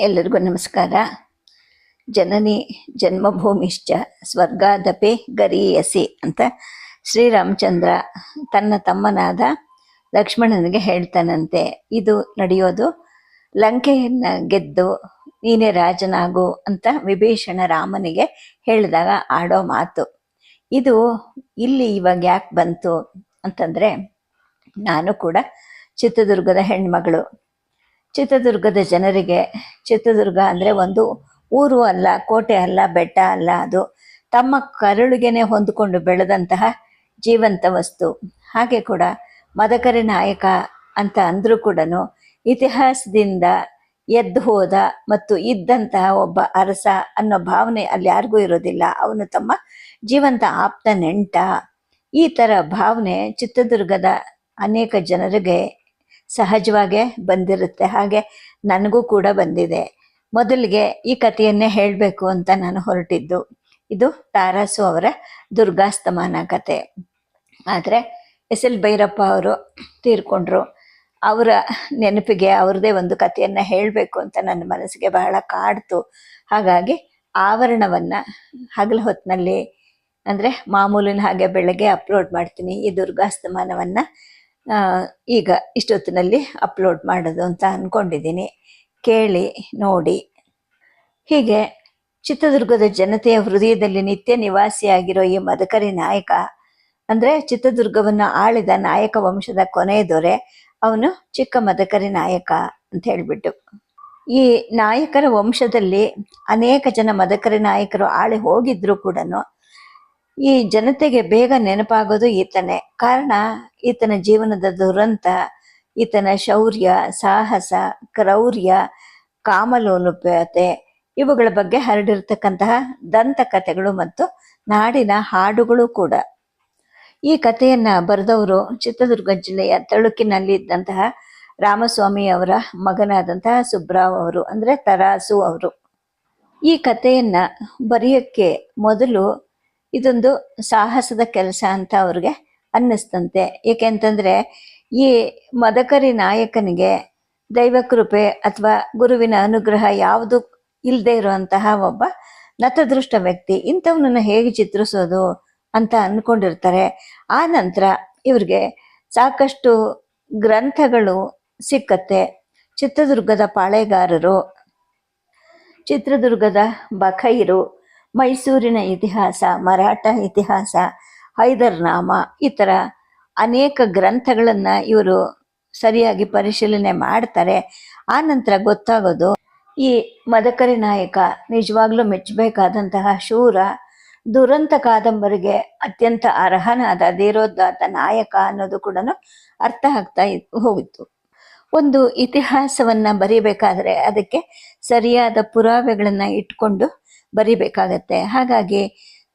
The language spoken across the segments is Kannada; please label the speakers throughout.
Speaker 1: ಎಲ್ಲರಿಗೂ ನಮಸ್ಕಾರ. ಜನನಿ ಜನ್ಮಭೂಮಿಶ್ಚ ಸ್ವರ್ಗಾದಪಿ ಗರೀಯಸಿ ಅಂತ ಶ್ರೀರಾಮಚಂದ್ರ ತನ್ನ ತಮ್ಮನಾದ ಲಕ್ಷ್ಮಣನಿಗೆ ಹೇಳ್ತಾನಂತೆ. ಇದು ನಡೆಯೋದು, ಲಂಕೆಯನ್ನ ಗೆದ್ದು ನೀನೇ ರಾಜನಾಗು ಅಂತ ವಿಭೀಷಣ ರಾಮನಿಗೆ ಹೇಳಿದಾಗ ಆಡೋ ಮಾತು. ಇದು ಇಲ್ಲಿ ಇವಾಗ ಯಾಕೆ ಬಂತು ಅಂತಂದ್ರೆ, ನಾನು ಕೂಡ ಚಿತ್ರದುರ್ಗದ ಹೆಣ್ಮಗಳು. ಚಿತ್ರದುರ್ಗದ ಜನರಿಗೆ ಚಿತ್ರದುರ್ಗ ಅಂದರೆ ಒಂದು ಊರು ಅಲ್ಲ, ಕೋಟೆ ಅಲ್ಲ, ಬೆಟ್ಟ ಅಲ್ಲ ಅದು. ತಮ್ಮ ಕರುಳಿಗೆನೆ ಹೊಂದಿಕೊಂಡು ಬೆಳೆದಂತಹ ಜೀವಂತ ವಸ್ತು. ಹಾಗೆ ಕೂಡ ಮದಕರಿ ನಾಯಕ ಅಂತ ಅಂದರೂ ಕೂಡ ಇತಿಹಾಸದಿಂದ ಎದ್ದು ಹೋದ ಮತ್ತು ಇದ್ದಂತಹ ಒಬ್ಬ ಅರಸ ಅನ್ನೋ ಭಾವನೆ ಅಲ್ಲಿ ಯಾರಿಗೂ ಇರೋದಿಲ್ಲ. ಅವನು ತಮ್ಮ ಜೀವಂತ ಆಪ್ತ ನೆಂಟ. ಈ ಥರ ಭಾವನೆ ಚಿತ್ರದುರ್ಗದ ಅನೇಕ ಜನರಿಗೆ ಸಹಜವಾಗೇ ಬಂದಿರುತ್ತೆ. ಹಾಗೆ ನನಗೂ ಕೂಡ ಬಂದಿದೆ. ಮೊದಲಿಗೆ ಈ ಕಥೆಯನ್ನೇ ಹೇಳಬೇಕು ಅಂತ ನಾನು ಹೊರಟಿದ್ದು. ಇದು ತಾರಾಸು ಅವರ ದುರ್ಗಾಸ್ತಮಾನ ಕತೆ. ಆದರೆ ಎಸ್ ಎಲ್ ಭೈರಪ್ಪ ಅವರು ತೀರ್ಕೊಂಡ್ರು. ಅವರ ನೆನಪಿಗೆ ಅವ್ರದೇ ಒಂದು ಕಥೆಯನ್ನು ಹೇಳಬೇಕು ಅಂತ ನನ್ನ ಮನಸ್ಸಿಗೆ ಬಹಳ ಕಾಡ್ತು. ಹಾಗಾಗಿ ಆವರಣವನ್ನು ಹಗಲು ಹೊತ್ತಿನಲ್ಲಿ ಅಂದರೆ ಮಾಮೂಲಿನ ಹಾಗೆ ಬೆಳಗ್ಗೆ ಅಪ್ಲೋಡ್ ಮಾಡ್ತೀನಿ ಈ ದುರ್ಗಾಸ್ತಮಾನವನ್ನು. ಈಗ ಇಷ್ಟೊತ್ತಿನಲ್ಲಿ ಅಪ್ಲೋಡ್ ಮಾಡೋದು ಅಂತ ಅಂದ್ಕೊಂಡಿದ್ದೀನಿ ಕೇಳಿ, ನೋಡಿ. ಹೀಗೆ ಚಿತ್ರದುರ್ಗದ ಜನತೆಯ ಹೃದಯದಲ್ಲಿ ನಿತ್ಯ ನಿವಾಸಿಯಾಗಿರೋ ಈ ಮದಕರಿ ನಾಯಕ, ಅಂದರೆ ಚಿತ್ರದುರ್ಗವನ್ನು ಆಳಿದ ನಾಯಕ ವಂಶದ ಕೊನೆಯ ದೊರೆ, ಅವನು ಚಿಕ್ಕ ಮದಕರಿ ನಾಯಕ ಅಂತ ಹೇಳಿಬಿಟ್ಟು. ಈ ನಾಯಕರ ವಂಶದಲ್ಲಿ ಅನೇಕ ಜನ ಮದಕರಿ ನಾಯಕರು ಆಳಿ ಹೋಗಿದ್ರು ಕೂಡ ಈ ಜನತೆಗೆ ಬೇಗ ನೆನಪಾಗೋದು ಈತನೇ. ಕಾರಣ, ಈತನ ಜೀವನದ ದುರಂತ, ಈತನ ಶೌರ್ಯ, ಸಾಹಸ, ಕ್ರೌರ್ಯ ಕಾಮಲೋಲುಪ್ಯತೆ ಇವುಗಳ ಬಗ್ಗೆ ಹರಡಿರ್ತಕ್ಕಂತಹ ದಂತಕಥೆಗಳು ಮತ್ತು ನಾಡಿನ ಹಾಡುಗಳು ಕೂಡ. ಈ ಕಥೆಯನ್ನ ಬರೆದವರು ಚಿತ್ರದುರ್ಗ ಜಿಲ್ಲೆಯ ತಳುಕಿನಲ್ಲಿ ಇದ್ದಂತಹ ರಾಮಸ್ವಾಮಿ ಅವರ ಮಗನಾದಂತಹ ಸುಬ್ರಾವ್ ಅವರು, ಅಂದ್ರೆ ತರಾಸು ಅವರು. ಈ ಕಥೆಯನ್ನ ಬರೆಯೋಕ್ಕೆ ಮೊದಲು ಇದೊಂದು ಸಾಹಸದ ಕೆಲಸ ಅಂತ ಅವ್ರಿಗೆ ಅನ್ನಿಸ್ತಂತೆ. ಏಕೆಂತಂದ್ರೆ ಈ ಮದಕರಿ ನಾಯಕನಿಗೆ ದೈವಕೃಪೆ ಅಥವಾ ಗುರುವಿನ ಅನುಗ್ರಹ ಯಾವುದು ಇಲ್ಲದೆ ಇರುವಂತಹ ಒಬ್ಬ ನತದೃಷ್ಟ ವ್ಯಕ್ತಿ, ಇಂಥವನನ್ನ ಹೇಗೆ ಚಿತ್ರಿಸೋದು ಅಂತ ಅಂದ್ಕೊಂಡಿರ್ತಾರೆ ಆ ನಂತರ ಇವ್ರಿಗೆ ಸಾಕಷ್ಟು ಗ್ರಂಥಗಳು ಸಿಕ್ಕತ್ತೆ. ಚಿತ್ರದುರ್ಗದ ಪಾಳೆಗಾರರು, ಚಿತ್ರದುರ್ಗದ ಬಖೈರು ಮೈಸೂರಿನ ಇತಿಹಾಸ, ಮರಾಠ ಇತಿಹಾಸ ಹೈದರ್ನಾಮ ಈ ಥರ ಅನೇಕ ಗ್ರಂಥಗಳನ್ನು ಇವರು ಸರಿಯಾಗಿ ಪರಿಶೀಲನೆ ಮಾಡ್ತಾರೆ. ಆ ನಂತರ ಗೊತ್ತಾಗೋದು ಈ ಮದಕರಿ ನಾಯಕ ನಿಜವಾಗ್ಲೂ ಮೆಚ್ಚಬೇಕಾದಂತಹ ಶೂರ, ದುರಂತ ಕಾದಂಬರಿಗೆ ಅತ್ಯಂತ ಅರ್ಹನಾದ ಧೀರೋದ್ಧಾತ ನಾಯಕ ಅನ್ನೋದು ಕೂಡ ಅರ್ಥ ಆಗ್ತಾ ಹೋಗಿತ್ತು. ಒಂದು ಇತಿಹಾಸವನ್ನ ಬರಿಬೇಕಾದ್ರೆ ಅದಕ್ಕೆ ಸರಿಯಾದ ಪುರಾವೆಗಳನ್ನ ಇಟ್ಕೊಂಡು ಬರಿಬೇಕಾಗತ್ತೆ. ಹಾಗಾಗಿ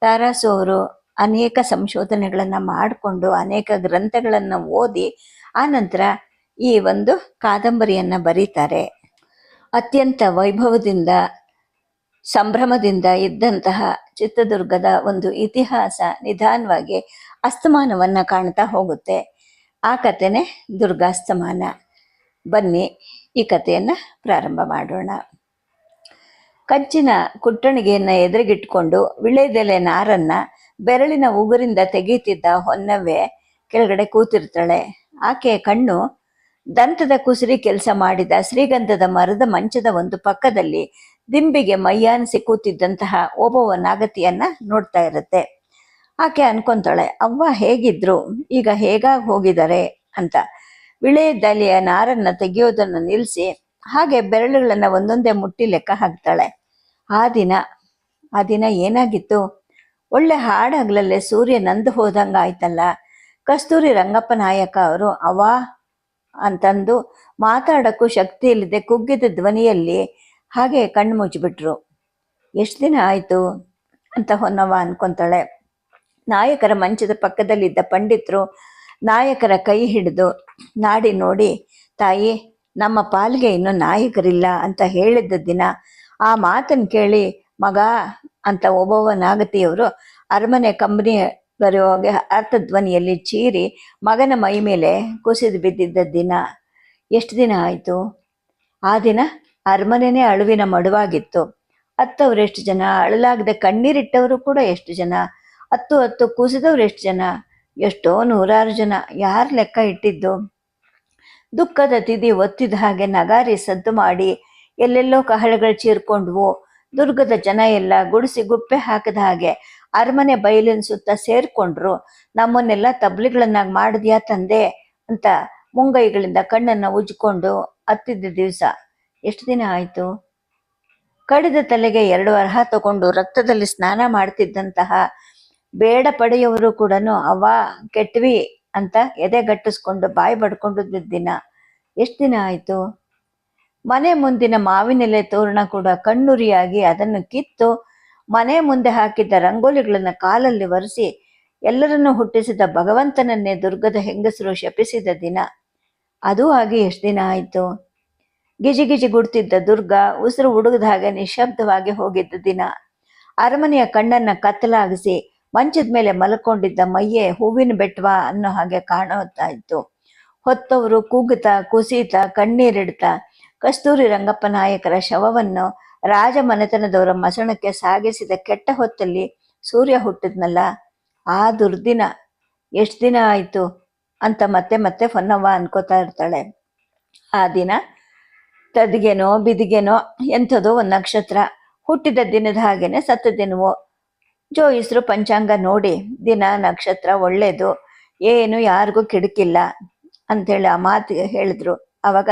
Speaker 1: ತಾರಾಸು ಅವರು ಅನೇಕ ಸಂಶೋಧನೆಗಳನ್ನು ಮಾಡಿಕೊಂಡು ಅನೇಕ ಗ್ರಂಥಗಳನ್ನು ಓದಿ ಆ ನಂತರ ಈ ಒಂದು ಕಾದಂಬರಿಯನ್ನ ಬರೀತಾರೆ. ಅತ್ಯಂತ ವೈಭವದಿಂದ, ಸಂಭ್ರಮದಿಂದ ಇದ್ದಂತಹ ಚಿತ್ರದುರ್ಗದ ಒಂದು ಇತಿಹಾಸ ನಿಧಾನವಾಗಿ ಅಸ್ತಮಾನವನ್ನು ಕಾಣ್ತಾ ಹೋಗುತ್ತೆ. ಆ ಕಥೆನೇ ದುರ್ಗಾಸ್ತಮಾನ. ಬನ್ನಿ, ಈ ಕಥೆಯನ್ನ ಪ್ರಾರಂಭ ಮಾಡೋಣ. ಕಂಚಿನ ಕುಟ್ಟಣಿಗೆಯನ್ನ ಎದುರಿಗಿಟ್ಕೊಂಡು ವಿಳೆದೆಲೆ ನಾರನ್ನ ಬೆರಳಿನ ಉಗುರಿಂದ ತೆಗೀತಿದ್ದ ಹೊನ್ನವ್ವೆ ಕೆಳಗಡೆ ಕೂತಿರ್ತಾಳೆ. ಆಕೆಯ ಕಣ್ಣು ದಂತದ ಕುಸಿರಿ ಕೆಲಸ ಮಾಡಿದ ಶ್ರೀಗಂಧದ ಮರದ ಮಂಚದ ಒಂದು ಪಕ್ಕದಲ್ಲಿ ದಿಂಬಿಗೆ ಮೈಯಾನಿಸಿ ಕೂತಿದ್ದಂತಹ ಒಬ್ಬವ ನಾಗತಿಯನ್ನ ನೋಡ್ತಾ ಇರುತ್ತೆ. ಆಕೆ ಅನ್ಕೊಂತಾಳೆ, ಅವ್ವ ಹೇಗಿದ್ರು, ಈಗ ಹೇಗಾಗಿ ಹೋಗಿದ್ದಾರೆ ಅಂತ. ವಿಳೆದೆಲೆಯ ನಾರನ್ನ ತೆಗೆಯೋದನ್ನ ನಿಲ್ಲಿಸಿ ಹಾಗೆ ಬೆರಳುಗಳನ್ನು ಒಂದೊಂದೇ ಮುಟ್ಟಿ ಲೆಕ್ಕ ಹಾಕ್ತಾಳೆ. ಆ ದಿನ ಆ ದಿನ ಏನಾಗಿತ್ತು? ಒಳ್ಳೆ ಹಾಡಾಗ್ಲಲ್ಲೇ ಸೂರ್ಯ ನಂದು ಹೋದಂಗೆ ಆಯ್ತಲ್ಲ? ಕಸ್ತೂರಿ ರಂಗಪ್ಪ ನಾಯಕ ಅವರು ಅವಾ ಅಂತಂದು ಮಾತಾಡೋಕ್ಕೂ ಶಕ್ತಿ ಇಲ್ಲದೆ ಕುಗ್ಗಿದ ಧ್ವನಿಯಲ್ಲಿ ಹಾಗೆ ಕಣ್ಣು ಮುಚ್ಚಿಬಿಟ್ರು. ಎಷ್ಟು ದಿನ ಆಯಿತು ಅಂತ ಹೊನ್ನವ ಅನ್ಕೊಂತಾಳೆ. ನಾಯಕರ ಮಂಚದ ಪಕ್ಕದಲ್ಲಿದ್ದ ಪಂಡಿತರು ನಾಯಕರ ಕೈ ಹಿಡಿದು ನಾಡಿ ನೋಡಿ, ತಾಯಿ ನಮ್ಮ ಪಾಲಿಗೆ ಇನ್ನು ನಾಯಕರಿಲ್ಲ ಅಂತ ಹೇಳಿದ್ದ ದಿನ ಆ ಮಾತನ್ನು ಕೇಳಿ, ಮಗ ಅಂತ ಒಬ್ಬೊಬ್ಬ ನಾಗತಿಯವರು ಅರಮನೆ ಕಂಬನಿ ಬರುವಾಗ ಅರ್ಥಧ್ವನಿಯಲ್ಲಿ ಚೀರಿ ಮಗನ ಮೈ ಮೇಲೆ ಕುಸಿದು ಬಿದ್ದಿದ್ದ ದಿನ. ಎಷ್ಟು ದಿನ ಆಯಿತು? ಆ ದಿನ ಅರಮನೆನೇ ಅಳುವಿನ ಮಡುವಾಗಿತ್ತು. ಅತ್ತವರೆಷ್ಟು ಜನ, ಅಳಲಾಗದೆ ಕಣ್ಣೀರಿಟ್ಟವರು ಕೂಡ ಎಷ್ಟು ಜನ, ಹತ್ತು ಹತ್ತು ಕೂಸಿದವ್ರು ಎಷ್ಟು ಜನ, ಎಷ್ಟೋ ನೂರಾರು ಜನ, ಯಾರು ಲೆಕ್ಕ ಇಟ್ಟಿದ್ದು? ದುಃಖದ ತಿದಿ ಒತ್ತಿದ ಹಾಗೆ ನಗಾರಿ ಸದ್ದು ಮಾಡಿ ಎಲ್ಲೆಲ್ಲೋ ಕಹಳೆಗಳು ಚೀರ್ಕೊಂಡ್ವು. ದುರ್ಗದ ಜನ ಎಲ್ಲ ಗುಡಿಸಿ ಗುಪ್ಪೆ ಹಾಕಿದ ಹಾಗೆ ಅರಮನೆ ಬಯಲಿನ ಸುತ್ತ ಸೇರ್ಕೊಂಡ್ರು. ನಮ್ಮನ್ನೆಲ್ಲ ತಬ್ಲಿಗಳನ್ನಾಗಿ ಮಾಡಿದ್ಯಾ ತಂದೆ? ಅಂತ ಮುಂಗೈಗಳಿಂದ ಕಣ್ಣನ್ನು ಉಜ್ಕೊಂಡು ಹತ್ತಿದ್ದ ದಿವಸ. ಎಷ್ಟು ದಿನ ಆಯಿತು? ಕಡಿದ ತಲೆಗೆ ಎರಡು ಅರ್ಹ ತಗೊಂಡು ರಕ್ತದಲ್ಲಿ ಸ್ನಾನ ಮಾಡ್ತಿದ್ದಂತಹ ಬೇಡ ಪಡೆಯವರು ಕೂಡ ಅವ ಕೆಟ್ವಿ ಅಂತ ಎದೆ ಗಟ್ಟಿಸ್ಕೊಂಡು ಬಾಯಿ ಬಡ್ಕೊಂಡು ದಿನ. ಎಷ್ಟು ದಿನ ಆಯಿತು? ಮನೆ ಮುಂದಿನ ಮಾವಿನೆಲೆ ತೋರಣ ಕೂಡ ಕಣ್ಣುರಿಯಾಗಿ ಅದನ್ನು ಕಿತ್ತು ಮನೆ ಮುಂದೆ ಹಾಕಿದ್ದ ರಂಗೋಲಿಗಳನ್ನು ಕಾಲಲ್ಲಿ ಒರೆಸಿ ಎಲ್ಲರನ್ನು ಹುಟ್ಟಿಸಿದ ಭಗವಂತನನ್ನೇ ದುರ್ಗದ ಹೆಂಗಸರು ಶಪಿಸಿದ ದಿನ. ಅದು ಆಗಿ ಎಷ್ಟು ದಿನ ಆಯಿತು? ಗಿಜಿ ಗಿಜಿ ಗುಡ್ತಿದ್ದ ದುರ್ಗ ಉಸಿರು ಹುಡುಗದ ಹಾಗೆ ನಿಶಬ್ದವಾಗಿ ಹೋಗಿದ್ದ ದಿನ. ಅರಮನೆಯ ಕಣ್ಣನ್ನ ಕತ್ತಲಾಗಿಸಿ ಮಂಚದ ಮೇಲೆ ಮಲ್ಕೊಂಡಿದ್ದ ಮೈಯೆ ಹೂವಿನ ಬೆಟ್ಟವ ಅನ್ನೋ ಹಾಗೆ ಕಾಣುತ್ತಾ ಇತ್ತು. ಹೊತ್ತವರು ಕೂಗುತ್ತಾ, ಕುಸಿತ, ಕಣ್ಣೀರಿಡ್ತಾ, ಕಸ್ತೂರಿ ರಂಗಪ್ಪ ನಾಯಕರ ಶವವನ್ನು ರಾಜ ಮನೆತನದವರ ಮಸಣಕ್ಕೆ ಸಾಗಿಸಿದ ಕೆಟ್ಟ ಹೊತ್ತಲ್ಲಿ ಸೂರ್ಯ ಹುಟ್ಟಿದ್ನಲ್ಲ, ಆ ದುರ್ದಿನ ಎಷ್ಟು ದಿನ ಆಯ್ತು ಅಂತ ಮತ್ತೆ ಮತ್ತೆ ಹೊನ್ನವ್ವ ಅನ್ಕೋತಾ ಇರ್ತಾಳೆ. ಆ ದಿನ ತದ್ಗೆನೋ ಬಿದಿಗೆನೋ ಎಂಥದೋ ಒಂದು ನಕ್ಷತ್ರ ಹುಟ್ಟಿದ ದಿನದ ಹಾಗೇನೆ ಸತ್ತ ದಿನವೋ ಜೋಯಿಸ್ರು ಪಂಚಾಂಗ ನೋಡಿ, ದಿನ ನಕ್ಷತ್ರ ಒಳ್ಳೇದು, ಏನು ಯಾರಿಗೂ ಕಿಡಕಿಲ್ಲ ಅಂಥೇಳಿ ಆ ಮಾತು ಹೇಳಿದ್ರು. ಅವಾಗ,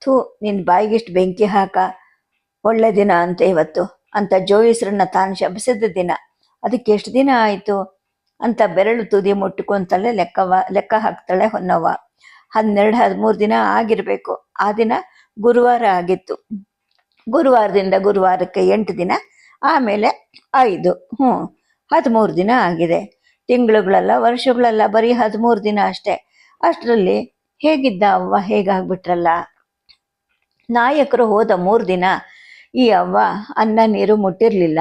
Speaker 1: ಥೂ ನಿನ್ನ ಬಾಯಿಗಿಷ್ಟು ಬೆಂಕಿ ಹಾಕ, ಒಳ್ಳೆ ದಿನ ಅಂತ ಇವತ್ತು ಅಂತ ಜೋಯಿಸ್ರನ್ನ ತಾನು ಶಪಿಸಿದ ದಿನ. ಅದಕ್ಕೆ ಎಷ್ಟು ದಿನ ಆಯಿತು ಅಂತ ಬೆರಳು ತುದಿ ಮುಟ್ಟುಕೊಂತಲೇ ಲೆಕ್ಕವ, ಲೆಕ್ಕ ಹಾಕ್ತಾಳೆ ಹೊನ್ನವ್ವ. ಹನ್ನೆರಡು, ಹದಿಮೂರು ದಿನ ಆಗಿರಬೇಕು. ಆ ದಿನ ಗುರುವಾರ ಆಗಿತ್ತು. ಗುರುವಾರದಿಂದ ಗುರುವಾರಕ್ಕೆ ಎಂಟು ದಿನ ಆಮೇಲೆ ಐದು. ಹ್ಞೂ. ಹದಿಮೂರು ದಿನ ಆಗಿದೆ. ತಿಂಗಳುಗಳೆಲ್ಲ, ವರ್ಷಗಳೆಲ್ಲ, ಬರೀ ಹದಿಮೂರು ದಿನ ಅಷ್ಟೇ. ಅಷ್ಟರಲ್ಲಿ ಹೇಗಿದ್ದ ಅವ್ವ? ಹೇಗಾಗ್ಬಿಟ್ರಲ್ಲ? ನಾಯಕರು ಹೋದ ಮೂರು ದಿನ ಈ ಅವ್ವ ಅನ್ನ ನೀರು ಮುಟ್ಟಿರಲಿಲ್ಲ.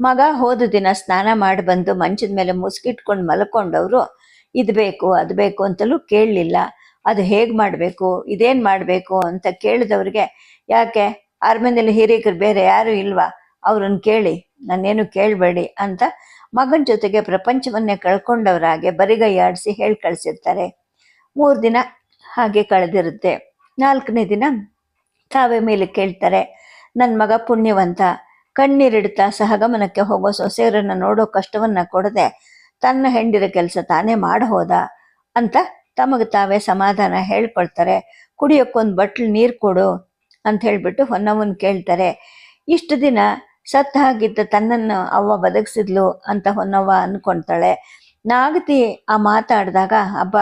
Speaker 1: ಮಗ ಹೋದ ದಿನ ಸ್ನಾನ ಮಾಡಿ ಬಂದು ಮಂಚದ ಮೇಲೆ ಮುಸುಕಿಟ್ಕೊಂಡು ಮಲ್ಕೊಂಡವರು, ಇದು ಬೇಕು, ಅದು ಬೇಕು ಅಂತಲೂ ಕೇಳಲಿಲ್ಲ. ಅದು ಹೇಗೆ ಮಾಡಬೇಕು? ಇದೇನು ಮಾಡಬೇಕು? ಅಂತ ಕೇಳಿದವ್ರಿಗೆ, ಯಾಕೆ? ಅರಮನೆಯಲ್ಲಿ ಹಿರಿಯರು ಬೇರೆ ಯಾರು ಇಲ್ವಾ? ಅವ್ರನ್ನ ಕೇಳಿ, ನಾನೇನು ಕೇಳಬೇಡಿ ಅಂತ ಮಗನ ಜೊತೆಗೆ ಪ್ರಪಂಚವನ್ನೇ ಕಳ್ಕೊಂಡವರಾಗೆ ಬರಿಗೈಯಾಡಿಸಿ ಹೇಳಿ ಕಳಿಸಿರ್ತಾರೆ. ಮೂರು ದಿನ ಹಾಗೆ ಕಳೆದಿರುತ್ತೆ. ನಾಲ್ಕನೇ ದಿನ ತಾವೇ ಮೇಲೆ ಕೇಳ್ತಾರೆ ನನ್ನ ಮಗ ಪುಣ್ಯವಂತ, ಕಣ್ಣೀರಿಡ್ತಾ ಸಹಗಮನಕ್ಕೆ ಹೋಗೋ ಸೊಸೆಯರನ್ನು ನೋಡೋ ಕಷ್ಟವನ್ನು ಕೊಡದೆ, ತನ್ನ ಹೆಂಡಿರ ಕೆಲಸ ತಾನೇ ಮಾಡಿ ಹೋದ ಅಂತ ತಮಗೆ ತಾವೇ ಸಮಾಧಾನ ಹೇಳ್ಕೊಳ್ತಾರೆ. ಕುಡಿಯೋಕ್ಕೊಂದು ಬಟ್ಲು ನೀರು ಕೊಡು ಅಂತ ಹೇಳಿಬಿಟ್ಟು ಹೊನ್ನವನ್ ಕೇಳ್ತಾರೆ. ಇಷ್ಟು ದಿನ ಸತ್ತ ಹಾಗಿದ್ದ ತನ್ನನ್ನು ಅವ್ವ ಬದುಕಿಸಿದ್ಲು ಅಂತ ಹೊನ್ನವ್ವ ಅನ್ಕೊಳ್ತಾಳೆ ನಾಗತಿ ಆ ಮಾತಾಡಿದಾಗ, ಅಬ್ಬ,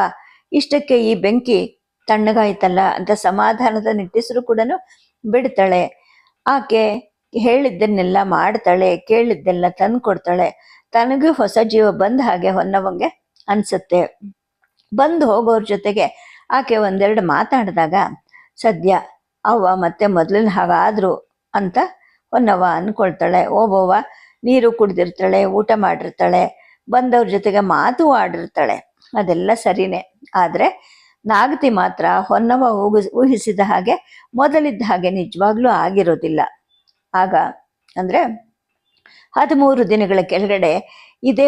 Speaker 1: ಇಷ್ಟಕ್ಕೆ ಈ ಬೆಂಕಿ ತಣ್ಣಗಾಯ್ತಲ್ಲ, ಅಂತ ಸಮಾಧಾನದ ನಿಟ್ಟಿಸರು ಕೂಡ ಬಿಡ್ತಾಳೆ. ಆಕೆ ಹೇಳಿದ್ದನ್ನೆಲ್ಲ ಮಾಡ್ತಾಳೆ, ಕೇಳಿದ್ದೆಲ್ಲ ತಂದು ಕೊಡ್ತಾಳೆ ತನಗೂ ಹೊಸ ಜೀವ ಬಂದ ಹಾಗೆ ಹೊನ್ನವಂಗೆ ಅನ್ಸುತ್ತೆ. ಬಂದು ಹೋಗೋರ ಜೊತೆಗೆ ಆಕೆ ಒಂದೆರಡು ಮಾತಾಡಿದಾಗ, ಸದ್ಯ ಅವ್ವ ಮತ್ತೆ ಮೊದಲಿನ ಹಾಗಾದ್ರು ಅಂತ ಹೊನ್ನವ್ವ ಅಂದ್ಕೊಳ್ತಾಳೆ ಓಬವ್ವ ನೀರು ಕುಡ್ದಿರ್ತಾಳೆ, ಊಟ ಮಾಡಿರ್ತಾಳೆ, ಬಂದವ್ರ ಜೊತೆಗೆ ಮಾತು ಆಡಿರ್ತಾಳೆ. ಅದೆಲ್ಲ ಸರಿನೇ. ಆದರೆ ನಾಗತಿ ಮಾತ್ರ ಹೊನ್ನವ ಊಹಿಸಿದ ಹಾಗೆ ಮೊದಲಿದ್ದ ಹಾಗೆ ನಿಜವಾಗ್ಲೂ ಆಗಿರೋದಿಲ್ಲ. ಆಗ ಅಂದರೆ ಹದಿಮೂರು ದಿನಗಳ ಕೆಳಗಡೆ ಇದೇ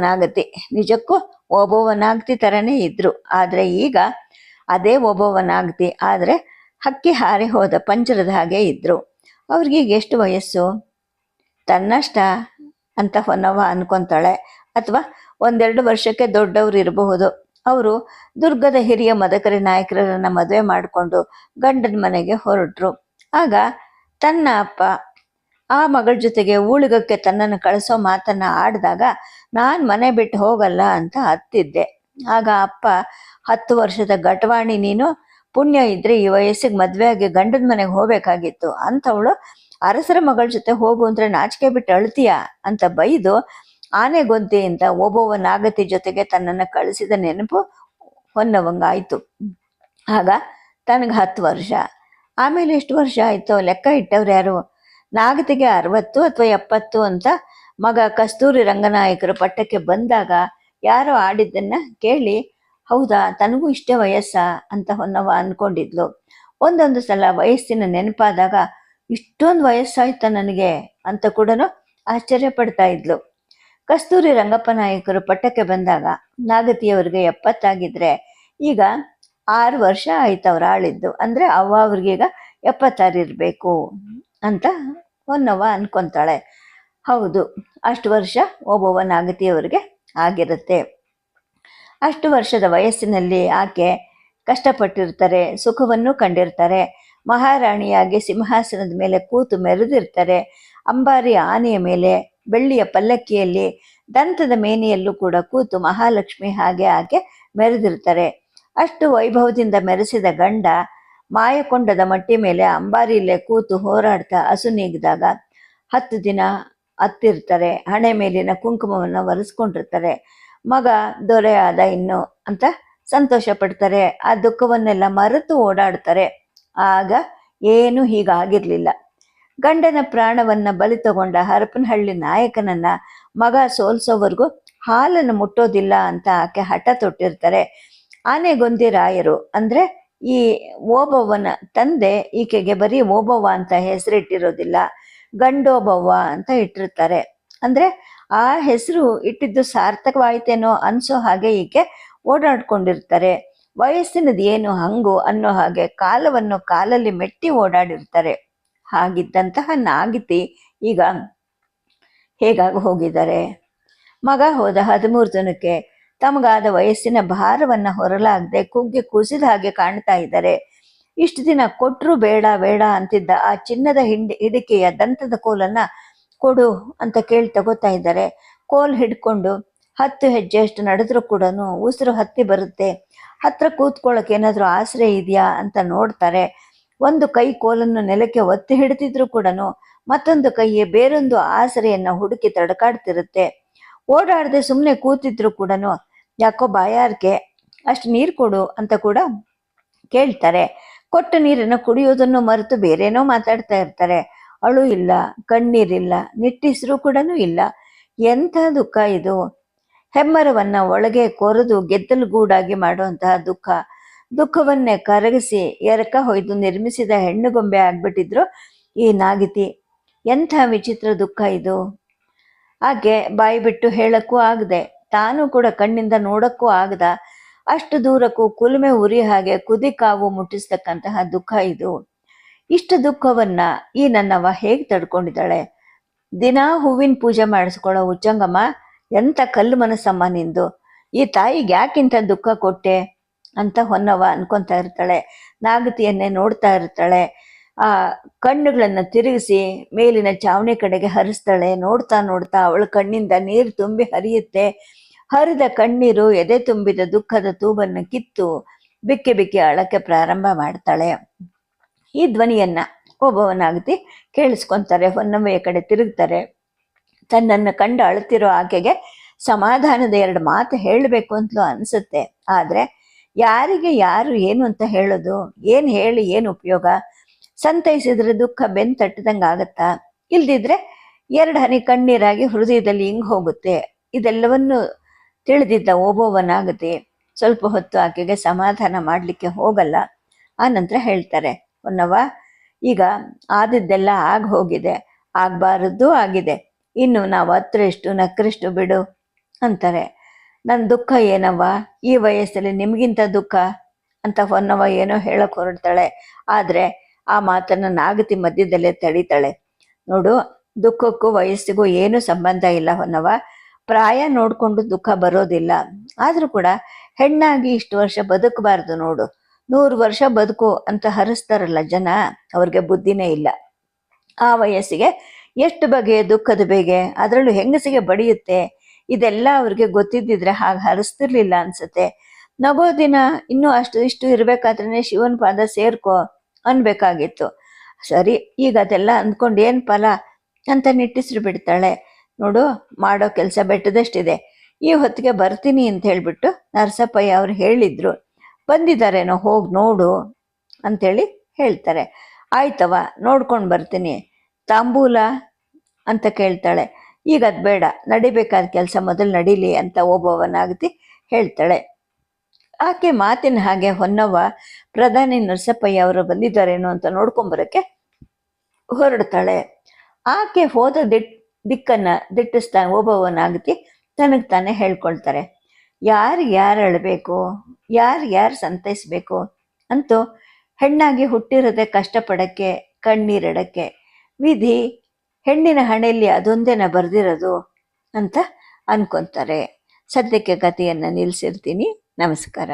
Speaker 1: ನಾಗತಿ. ನಿಜಕ್ಕೂ ಓಬವ್ವ ನಾಗತಿ ಥರನೇ ಇದ್ರು. ಆದರೆ ಈಗ ಅದೇ ಓಬವ್ವ ನಾಗತಿ. ಆದ್ರೆ ಹಕ್ಕಿ ಹಾರಿ ಹೋದ ಪಂಜರದ ಹಾಗೆ ಇದ್ರು. ಅವ್ರಿಗೆ ಎಷ್ಟು ವಯಸ್ಸು? ತನ್ನಷ್ಟ ಅಂತ ಹೊನ್ನವ್ವ ಅನ್ಕೊಂತಾಳೆ. ಅಥವಾ ಒಂದೆರಡು ವರ್ಷಕ್ಕೆ ದೊಡ್ಡವ್ರು ಇರಬಹುದು. ಅವರು ದುರ್ಗದ ಹಿರಿಯ ಮದಕರಿ ನಾಯಕರನ್ನ ಮದುವೆ ಮಾಡಿಕೊಂಡು ಗಂಡನ ಮನೆಗೆ ಹೊರಟ್ರು. ಆಗ ತನ್ನ ಅಪ್ಪ ಆ ಮಗಳ ಜೊತೆಗೆ ಊಳಿಗಕ್ಕೆ ತನ್ನನ್ನು ಕಳಿಸೋ ಮಾತನ್ನ ಆಡಿದಾಗ, ನಾನು ಮನೆ ಬಿಟ್ಟು ಹೋಗಲ್ಲ ಅಂತ ಹತ್ತಿದ್ದೆ. ಆಗ ಅಪ್ಪ, ಹತ್ತು ವರ್ಷದ ಗಟವಾಣಿ ನೀನು ಪುಣ್ಯ ಇದ್ರೆ ಈ ವಯಸ್ಸಿಗೆ ಮದ್ವೆ ಆಗಿ ಗಂಡನ ಮನೆಗೆ ಹೋಗ್ಬೇಕಾಗಿತ್ತು. ಅಂಥವಳು ಅರಸರ ಮಗಳ ಜೊತೆ ಹೋಗು ಅಂದ್ರೆ ನಾಚಿಕೆ ಬಿಟ್ಟು ಅಳ್ತೀಯ ಅಂತ ಬೈದು ಆನೆಗೊಂತಿಯಿಂದ ಒಬ್ಬೊಬ್ಬ ನಾಗತಿ ಜೊತೆಗೆ ತನ್ನನ್ನು ಕಳಿಸಿದ ನೆನಪು ಹೊನ್ನವಂಗಾಯ್ತು. ಆಗ ತನಗೆ ಹತ್ತು ವರ್ಷ. ಆಮೇಲೆ ಎಷ್ಟು ವರ್ಷ ಆಯಿತು ಲೆಕ್ಕ ಇಟ್ಟವ್ರು ಯಾರು? ನಾಗತಿಗೆ ಅರವತ್ತು ಅಥವಾ ಎಪ್ಪತ್ತು ಅಂತ ಮಗ ಕಸ್ತೂರಿ ರಂಗನಾಯಕರು ಪಟ್ಟಕ್ಕೆ ಬಂದಾಗ ಯಾರೋ ಆಡಿದ್ದನ್ನು ಕೇಳಿ ಹೌದಾ? ತನಗೂ ಇಷ್ಟೇ ವಯಸ್ಸಾ? ಅಂತ ಹೊನ್ನವ ಅನ್ಕೊಂಡಿದ್ಲು. ಒಂದೊಂದು ಸಲ ವಯಸ್ಸಿನ ನೆನಪಾದಾಗ, ಇಷ್ಟೊಂದು ವಯಸ್ಸಾಯ್ತಾ ನನಗೆ? ಅಂತ ಕೂಡ ಆಶ್ಚರ್ಯ ಪಡ್ತಾ ಇದ್ಲು. ಕಸ್ತೂರಿ ರಂಗಪ್ಪ ನಾಯಕರು ಪಟ್ಟಕ್ಕೆ ಬಂದಾಗ, ನಾಗತಿಯವ್ರಿಗೆ ಎಪ್ಪತ್ತಾಗಿದ್ರೆ, ಈಗ ಆರು ವರ್ಷ ಆಯ್ತು ಅವ್ರು ಆಳಿದ್ದು. ಅಂದರೆ ಅವ್ವ ಅವ್ರಿಗೀಗ ಎಪ್ಪತ್ತಾರು ಇರಬೇಕು ಅಂತ ಹೊನ್ನವ ಅನ್ಕೊಂತಾಳೆ. ಹೌದು, ಅಷ್ಟು ವರ್ಷ ಒಬ್ಬೊಬ್ಬ ನಾಗತಿಯವರಿಗೆ ಆಗಿರುತ್ತೆ. ಅಷ್ಟು ವರ್ಷದ ವಯಸ್ಸಿನಲ್ಲಿ ಆಕೆ ಕಷ್ಟಪಟ್ಟಿರ್ತಾರೆ ಸುಖವನ್ನು ಕಂಡಿರ್ತಾರೆ ಮಹಾರಾಣಿಯಾಗಿ ಸಿಂಹಾಸನದ ಮೇಲೆ ಕೂತು ಮೆರೆದಿರ್ತಾರೆ ಅಂಬಾರಿ ಆನೆಯ ಮೇಲೆ ಬೆಳ್ಳಿಯ ಪಲ್ಲಕ್ಕಿಯಲ್ಲಿ, ದಂತದ ಮೇನೆಯಲ್ಲೂ ಕೂಡ ಕೂತು ಮಹಾಲಕ್ಷ್ಮಿ ಹಾಗೆ ಆಕೆ ಮೆರೆದಿರ್ತಾರೆ ಅಷ್ಟು ವೈಭವದಿಂದ ಮೆರೆಸಿದ ಗಂಡ ಮಾಯಕೊಂಡದ ಮಟ್ಟಿ ಮೇಲೆ ಅಂಬಾರಿಯಲ್ಲೇ ಕೂತು ಹೋರಾಡ್ತಾ ಅಸುನೀಗಿದಾಗ ಹತ್ತು ದಿನ ಹತ್ತಿರ್ತಾರೆ ಹಣೆ ಮೇಲಿನ ಕುಂಕುಮವನ್ನು ಒರೆಸ್ಕೊಂಡಿರ್ತಾರೆ ಮಗ ದೊರೆ ಇನ್ನು ಅಂತ ಸಂತೋಷ ಪಡ್ತಾರೆ. ಆ ದುಃಖವನ್ನೆಲ್ಲ ಮರೆತು ಓಡಾಡ್ತಾರೆ. ಆಗ ಏನು ಹೀಗಾಗಿರ್ಲಿಲ್ಲ. ಗಂಡನ ಪ್ರಾಣವನ್ನ ಬಲಿ ತಗೊಂಡ ಹರಪನಹಳ್ಳಿ ನಾಯಕನನ್ನ ಮಗ ಸೋಲ್ಸೋವರೆಗೂ ಹಾಲನ್ನು ಮುಟ್ಟೋದಿಲ್ಲ ಅಂತ ಆಕೆ ಹಠ ತೊಟ್ಟಿರ್ತಾರೆ. ಆನೆಗೊಂದಿ ರಾಯರು ಅಂದ್ರೆ ಈ ಓಬವ್ವನ ತಂದೆ ಈಕೆಗೆ ಬರೀ ಓಬವ್ವ ಅಂತ ಹೆಸರಿಟ್ಟಿರೋದಿಲ್ಲ. ಗಂಡೋಬವ್ವ ಅಂತ ಇಟ್ಟಿರ್ತಾರೆ. ಅಂದ್ರೆ ಆ ಹೆಸರು ಇಟ್ಟಿದ್ದು ಸಾರ್ಥಕವಾಯಿತೇನೋ ಅನ್ಸೋ ಹಾಗೆ ಈಕೆ ಓಡಾಡ್ಕೊಂಡಿರ್ತಾರೆ. ವಯಸ್ಸಿನದು ಏನು ಹಂಗು ಅನ್ನೋ ಹಾಗೆ ಕಾಲವನ್ನು ಕಾಲಲ್ಲಿ ಮೆಟ್ಟಿ ಓಡಾಡಿರ್ತಾರೆ. ಹಾಗಿದ್ದಂತಹ ನಾಗಿತಿ ಈಗ ಹೇಗಾಗಿ ಹೋಗಿದ್ದಾರೆ? ಮಗ ಹೋದ ಹದಿಮೂರು ಜನಕ್ಕೆ ತಮಗಾದ ವಯಸ್ಸಿನ ಭಾರವನ್ನ ಹೊರಲಾಗದೆ ಕುಗ್ಗಿ ಕುಸಿದ ಹಾಗೆ ಕಾಣ್ತಾ ಇದ್ದಾರೆ. ಇಷ್ಟು ದಿನ ಕೊಟ್ಟರು ಬೇಡ ಬೇಡ ಅಂತಿದ್ದ ಆ ಚಿನ್ನದ ಹಿಂಡಿ, ಹಿಡಿಕೆಯ ದಂತದ ಕೋಲನ್ನ ಕೊಡು ಅಂತ ಕೇಳಿ ತಗೋತಾ ಇದ್ದಾರೆ. ಕೋಲ್ ಹಿಡ್ಕೊಂಡು ಹತ್ತು ಹೆಜ್ಜೆ ಅಷ್ಟು ನಡೆದ್ರೂ ಕೂಡ ಉಸಿರು ಹತ್ತಿ ಬರುತ್ತೆ. ಹತ್ರ ಕೂತ್ಕೊಳ್ಳೋಕೆ ಏನಾದರೂ ಆಸರೆ ಇದೆಯಾ ಅಂತ ನೋಡ್ತಾರೆ. ಒಂದು ಕೈ ಕೋಲನ್ನು ನೆಲಕ್ಕೆ ಒತ್ತಿ ಹಿಡಿದಿದ್ರು ಕೂಡ ಮತ್ತೊಂದು ಕೈಯೇ ಬೇರೊಂದು ಆಸರೆಯನ್ನು ಹುಡುಕಿ ತಡಕಾಡ್ತಿರುತ್ತೆ. ಓಡಾಡದೆ ಸುಮ್ಮನೆ ಕೂತಿದ್ರು ಕೂಡ ಯಾಕೋ ಬಾಯಾರಿಕೆ ಅಷ್ಟು ನೀರು ಕೊಡು ಅಂತ ಕೂಡ ಕೇಳ್ತಾರೆ. ಕೊಟ್ಟ ನೀರನ್ನು ಕುಡಿಯೋದನ್ನು ಮರೆತು ಬೇರೇನೋ ಮಾತಾಡ್ತಾ ಇರ್ತಾರೆ. ಅಳು ಇಲ್ಲ ಕಣ್ಣೀರಿಲ್ಲ ನಿಟ್ಟಿಸ್ರು ಕೂಡ ಇಲ್ಲ. ಎಂಥ ದುಃಖ ಇದು? ಹೆಮ್ಮರವನ್ನ ಒಳಗೆ ಕೊರೆದು ಗೆದ್ದಲುಗೂಡಾಗಿ ಮಾಡುವಂತಹ ದುಃಖ. ದುಃಖವನ್ನೇ ಕರಗಿಸಿ ಎರಕ ಹೊಯ್ದು ನಿರ್ಮಿಸಿದ ಹೆಣ್ಣುಗೊಂಬೆ ಆಗ್ಬಿಟ್ಟಿದ್ರು ಈ ನಾಗಿತಿ. ಎಂಥ ವಿಚಿತ್ರ ದುಃಖ ಇದು? ಆಕೆ ಬಾಯಿ ಬಿಟ್ಟು ಹೇಳಕ್ಕೂ ಆಗದೆ, ತಾನು ಕೂಡ ಕಣ್ಣಿಂದ ನೋಡಕ್ಕೂ ಆಗದ. ಅಷ್ಟು ದೂರಕ್ಕೂ ಕುಲುಮೆ ಉರಿ ಹಾಗೆ ಕುದಿ ಕಾವು ಮುಟ್ಟಿಸ್ತಕ್ಕಂತಹ ದುಃಖ ಇದು. ಇಷ್ಟು ದುಃಖವನ್ನ ಈ ನನ್ನವ ಹೇಗೆ ತಡ್ಕೊಂಡಿದ್ದಾಳೆ? ದಿನಾ ಹೂವಿನ ಪೂಜೆ ಮಾಡಿಸ್ಕೊಳ್ಳೋ ಉಚ್ಚಂಗಮ್ಮ ಎಂಥ ಕಲ್ಲು ಮನಸ್ಸಮ್ಮ ನಿಂದು? ಈ ತಾಯಿಗೆ ಯಾಕಿಂತ ದುಃಖ ಕೊಟ್ಟೆ? ಅಂತ ಹೊನ್ನವ ಅನ್ಕೊತಾ ಇರ್ತಾಳೆ. ನಾಗತಿಯನ್ನೇ ನೋಡ್ತಾ ಇರ್ತಾಳೆ. ಆ ಕಣ್ಣುಗಳನ್ನು ತಿರುಗಿಸಿ ಮೇಲಿನ ಚಾವಣಿ ಕಡೆಗೆ ಹರಿಸ್ತಾಳೆ. ನೋಡ್ತಾ ನೋಡ್ತಾ ಅವಳ ಕಣ್ಣಿಂದ ನೀರು ತುಂಬಿ ಹರಿಯುತ್ತೆ. ಹರಿದ ಕಣ್ಣೀರು ಎದೆ ತುಂಬಿದ ದುಃಖದ ತೂಬನ್ನು ಕಿತ್ತು ಬಿಕ್ಕಿ ಬಿಕ್ಕಿ ಅಳಕ್ಕೆ ಪ್ರಾರಂಭ ಮಾಡ್ತಾಳೆ. ಈ ಧ್ವನಿಯನ್ನ ಒಬ್ಬವನಾಗತಿ ಕೇಳಿಸ್ಕೊಂತಾರೆ ಹೊನ್ನಮ್ಮೆಯ ಕಡೆ ತಿರುಗ್ತಾರೆ. ತನ್ನನ್ನು ಕಂಡು ಅಳುತ್ತಿರೋ ಆಕೆಗೆ ಸಮಾಧಾನದ ಎರಡು ಮಾತು ಹೇಳಬೇಕು ಅಂತಲೂ ಅನಿಸುತ್ತೆ. ಆದರೆ ಯಾರಿಗೆ ಯಾರು ಏನು ಅಂತ ಹೇಳೋದು, ಏನು ಹೇಳಿ ಏನು ಉಪಯೋಗ? ಸಂತೈಸಿದ್ರೆ ದುಃಖ ಬೆನ್ ತಟ್ಟದಂಗೆ ಆಗತ್ತಾ? ಇಲ್ದಿದ್ರೆ ಎರಡು ಹನಿ ಕಣ್ಣೀರಾಗಿ ಹೃದಯದಲ್ಲಿ ಹಿಂಗೆ ಹೋಗುತ್ತೆ. ಇದೆಲ್ಲವನ್ನು ತಿಳಿದಿದ್ದ ಓಬೋವನಾಗತಿ ಸ್ವಲ್ಪ ಹೊತ್ತು ಆಕೆಗೆ ಸಮಾಧಾನ ಮಾಡಲಿಕ್ಕೆ ಹೋಗಲ್ಲ. ಆ ನಂತರ ಹೇಳ್ತಾರೆ ಹೊನ್ನವ ಈಗ ಆದಿದ್ದೆಲ್ಲ ಆಗ ಹೋಗಿದೆ ಆಗಬಾರದ್ದು ಆಗಿದೆ. ಇನ್ನು ನಾವು ಹತ್ರಷ್ಟು ನಕ್ರಿಷ್ಟು ಬಿಡು ಅಂತಾರೆ. ನನ್ನ ದುಃಖ ಏನವ್ವ? ಈ ವಯಸ್ಸಲ್ಲಿ ನಿಮಗಿಂತ ದುಃಖ? ಅಂತ ಹೊನ್ನವ ಏನೋ ಹೇಳಕ್ಕೆ ಹೊರಡ್ತಾಳೆ. ಆದರೆ ಆ ಮಾತನ್ನು ನಾಗತಿ ಮಧ್ಯದಲ್ಲೇ ತಡೀತಾಳೆ. ನೋಡು, ದುಃಖಕ್ಕೂ ವಯಸ್ಸಿಗೂ ಏನು ಸಂಬಂಧ ಇಲ್ಲ ಹೊನ್ನವ ಪ್ರಾಯ ನೋಡಿಕೊಂಡು ದುಃಖ ಬರೋದಿಲ್ಲ. ಆದರೂ ಕೂಡ ಹೆಣ್ಣಾಗಿ ಇಷ್ಟು ವರ್ಷ ಬದುಕಬಾರ್ದು ನೋಡು. ನೂರು ವರ್ಷ ಬದುಕು ಅಂತ ಹರಿಸ್ತಾರಲ್ಲ ಜನ, ಅವ್ರಿಗೆ ಬುದ್ಧಿನೇ ಇಲ್ಲ. ಆ ವಯಸ್ಸಿಗೆ ಎಷ್ಟು ಬಗೆಯ ದುಃಖದ ಬೇಗೆ, ಅದರಲ್ಲೂ ಹೆಂಗಸಿಗೆ ಬಡಿಯುತ್ತೆ, ಇದೆಲ್ಲ ಅವ್ರಿಗೆ ಗೊತ್ತಿದ್ದಿದ್ರೆ ಹಾಗೆ ಹರಿಸ್ತಿರ್ಲಿಲ್ಲ ಅನ್ಸುತ್ತೆ. ನಗೋ ದಿನ ಇನ್ನೂ ಅಷ್ಟು ಇಷ್ಟು ಇರಬೇಕಾದ್ರೆ ಶಿವನ್ ಪಾದ ಸೇರ್ಕೋ ಅನ್ಬೇಕಾಗಿತ್ತು. ಸರಿ, ಈಗ ಅದೆಲ್ಲ ಅಂದ್ಕೊಂಡು ಏನು ಫಲ ಅಂತ ನಿಟ್ಟಿಸ್ರು ಬಿಡ್ತಾಳೆ. ನೋಡು, ಮಾಡೋ ಕೆಲಸ ಬೆಟ್ಟದಷ್ಟಿದೆ. ಈ ಹೊತ್ತಿಗೆ ಬರ್ತೀನಿ ಅಂತ ಹೇಳ್ಬಿಟ್ಟು ನರಸಪ್ಪಯ್ಯ ಅವ್ರು ಹೇಳಿದ್ರು. ಬಂದಿದ್ದಾರೇನೋ ಹೋಗಿ ನೋಡು ಅಂಥೇಳಿ ಹೇಳ್ತಾರೆ. ಆಯ್ತವ ನೋಡ್ಕೊಂಡು ಬರ್ತೀನಿ. ತಾಂಬೂಲ ಅಂತ ಕೇಳ್ತಾಳೆ. ಈಗ ಅದು ಬೇಡ, ನಡಿಬೇಕಾದ ಕೆಲಸ ಮೊದಲು ನಡೀಲಿ ಅಂತ ಒಬ್ಬವನಾಗತಿ ಹೇಳ್ತಾಳೆ. ಆಕೆ ಮಾತಿನ ಹಾಗೆ ಹೊನ್ನವ್ವ, ಪ್ರಧಾನಿ ನರಸಪ್ಪಯ್ಯ ಅವರು ಬಂದಿದ್ದಾರೇನೋ ಅಂತ ನೋಡ್ಕೊಂಬರಕ್ಕೆ ಹೊರಡ್ತಾಳೆ. ಆಕೆ ಹೋದ ದಿಟ್ ದಿಕ್ಕನ್ನು ದಿಟ್ಟಿಸ್ತಾ ಒಬ್ಬವನಾಗತಿ ತನಗೆ ತಾನೇ ಹೇಳ್ಕೊಳ್ತಾರೆ. ಯಾರು ಯಾರು ಅಳಬೇಕು? ಯಾರು ಯಾರು ಸಂತೈಸ್ಬೇಕು? ಅಂತೂ ಹೆಣ್ಣಾಗಿ ಹುಟ್ಟಿರೋದೆ ಕಷ್ಟಪಡಕ್ಕೆ, ಕಣ್ಣೀರಿಡಕ್ಕೆ. ವಿಧಿ, ಹೆಣ್ಣಿನ ಹಣೆಯಲ್ಲಿ ಅದೊಂದೇನ ಬರೆದಿರೋದು ಅಂತ ಅನ್ಕೊಂತಾರೆ. ಸದ್ಯಕ್ಕೆ ಕಥೆಯನ್ನು ನಿಲ್ಲಿಸಿರ್ತೀನಿ ನಮಸ್ಕಾರ.